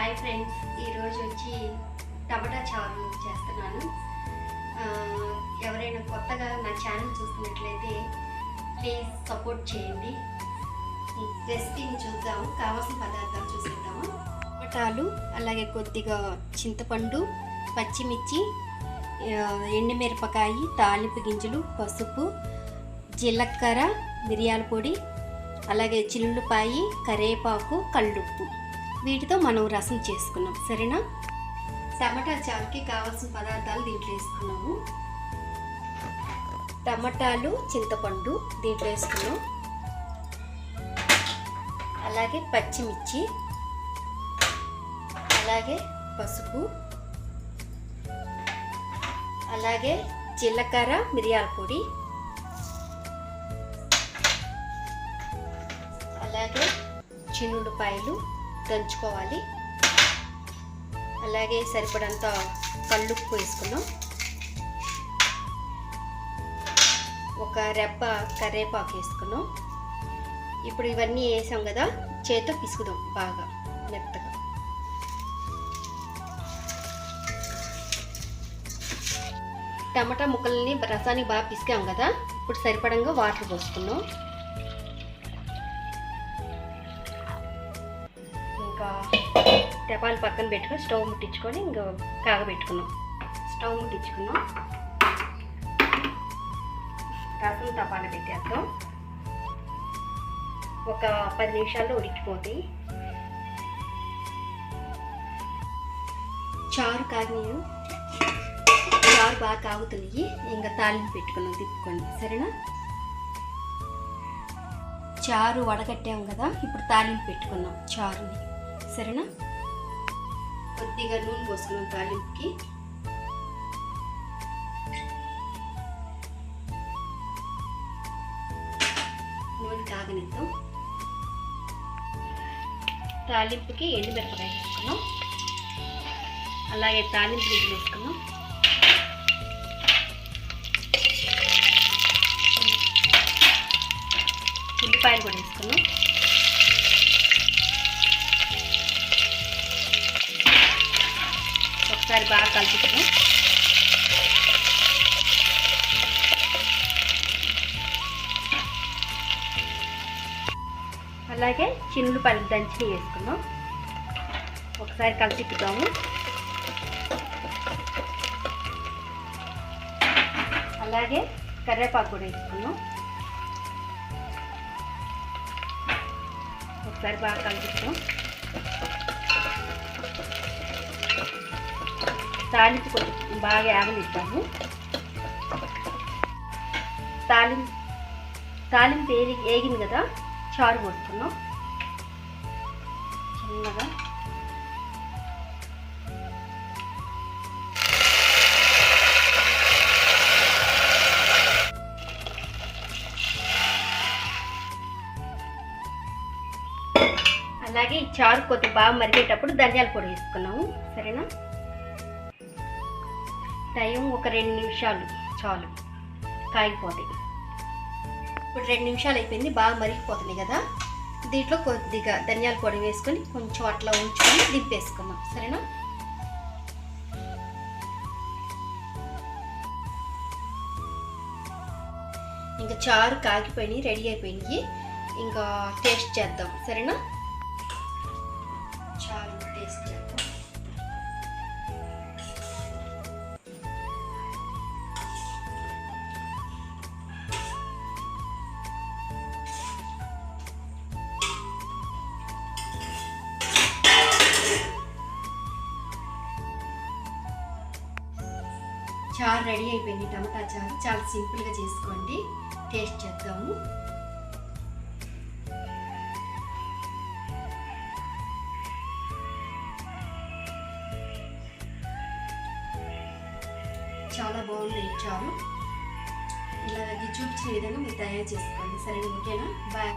Hi friends ఈరోజు వచ్చి టమాటా చారు చేస్తున్నాను. ఎవరైనా కొత్తగా నా ఛానల్ చూస్తున్నట్లయితే ప్లీజ్ సపోర్ట్ చేయండి. రెసిపీని చూద్దాము కావాల్సిన పదార్థాలు చూసుకుందాము టమాటాలు అలాగే కొద్దిగా చింతపండు పచ్చిమిర్చి ఎండుమిరపకాయ తాలింపు గింజలు పసుపు జీలకర్ర మిరియాల పొడి అలాగే చిల్లుపాయి కరేపాకు కళ్ళుప్పు. వీటితో మనం రసం చేసుకున్నాం సరేనా? టమాటా చారుకి కావాల్సిన పదార్థాలు దీంట్లో వేసుకున్నాము. టమాటాలు చింతపండు దీంట్లో వేసుకున్నాం. అలాగే పచ్చిమిర్చి అలాగే పసుపు అలాగే జీలకర్ర మిరియాల పొడి అలాగే చిన్నులపాయలు దంచుకోవాలి. అలాగే సరిపడంత కళ్ళుప్పు వేసుకున్నాం ఒక రెబ్బ కరివేపాకు వేసుకున్నాం ఇప్పుడు ఇవన్నీ వేసాం కదా చేతితో పిసుకుదాం బాగా మెత్తగా. టమాటా ముక్కల్ని రసానికి బాగా పిసికాం కదా ఇప్పుడు సరిపడంగా వాటర్ పోసుకున్నాం ఒక తెపాలు పక్కన పెట్టుకొని స్టవ్ ముట్టించుకొని ఇంకా కాగబెట్టుకున్నాం స్టవ్ ముట్టించుకున్నాం. రసం తపాల పెట్టేద్దాం. ఒక పది నిమిషాల్లో ఉడికిపోతాయి. చారు కాగినాయి. చారు బాగా కాగుతున్నాయి. ఇంకా తాలింపు పెట్టుకున్నాం తిప్పుకొని. సరేనా? చారు వడగట్టాం కదా ఇప్పుడు తాలింపు పెట్టుకున్నాం చారుని. సరేనా? కొద్దిగా నూనె పోసుకున్నాం తాలింపుకి. నూనె కాగనిద్దాం. తాలింపుకి ఎండుమిరపకాయ వేసుకున్నాం. అలాగే తాలింపు గింజలు వేసుకున్నాం. ఉల్లిపాయలు కూడా వేసుకున్నాం. బాగా కలుపుకున్నాం అలాగే చిన్నులపాయలు దంచి వేసుకున్నాం ఒకసారి కలిపిద్దాము అలాగే కరివేపాకు కూడా వేసుకున్నాం ఒకసారి బాగా కలుపుతాం తాలింపు కొంచెం బాగా ఆగలిస్తాము తాలింపు తాలింపు ఏగి ఏగింది కదా చారు పోసుకున్నాం. చిన్నగా. అలాగే ఈ చారు కొద్దిగా బాగా మరిగేటప్పుడు ధనియాల పొడి వేసుకున్నాము. సరేనా? టైం ఒక రెండు నిమిషాలు చాలు. కాగిపోతాయి. ఇప్పుడు రెండు నిమిషాలు అయిపోయింది బాగా మరిగిపోతుంది కదా. దీంట్లో కొద్దిగా ధనియాల పొడి వేసుకొని కొంచెం అట్లా ఉంచుకొని దింపేసుకున్నాం సరేనా? ఇంకా చారు కాగిపోయినాయి రెడీ అయిపోయినాయి. ఇంకా టేస్ట్ చేద్దాం. సరేనా? చారు టేస్ట్ చేద్దాం. చారు రెడీ అయిపోయింది. టమాటా చారు. చాలా సింపుల్గా చేసుకోండి. టేస్ట్ చేద్దాము. చాలా బాగుంది ఈ చారు. ఇలా చూపించిన విధంగా మీరు తయారు చేసుకోండి. సరే ఓకేనా? బాయ్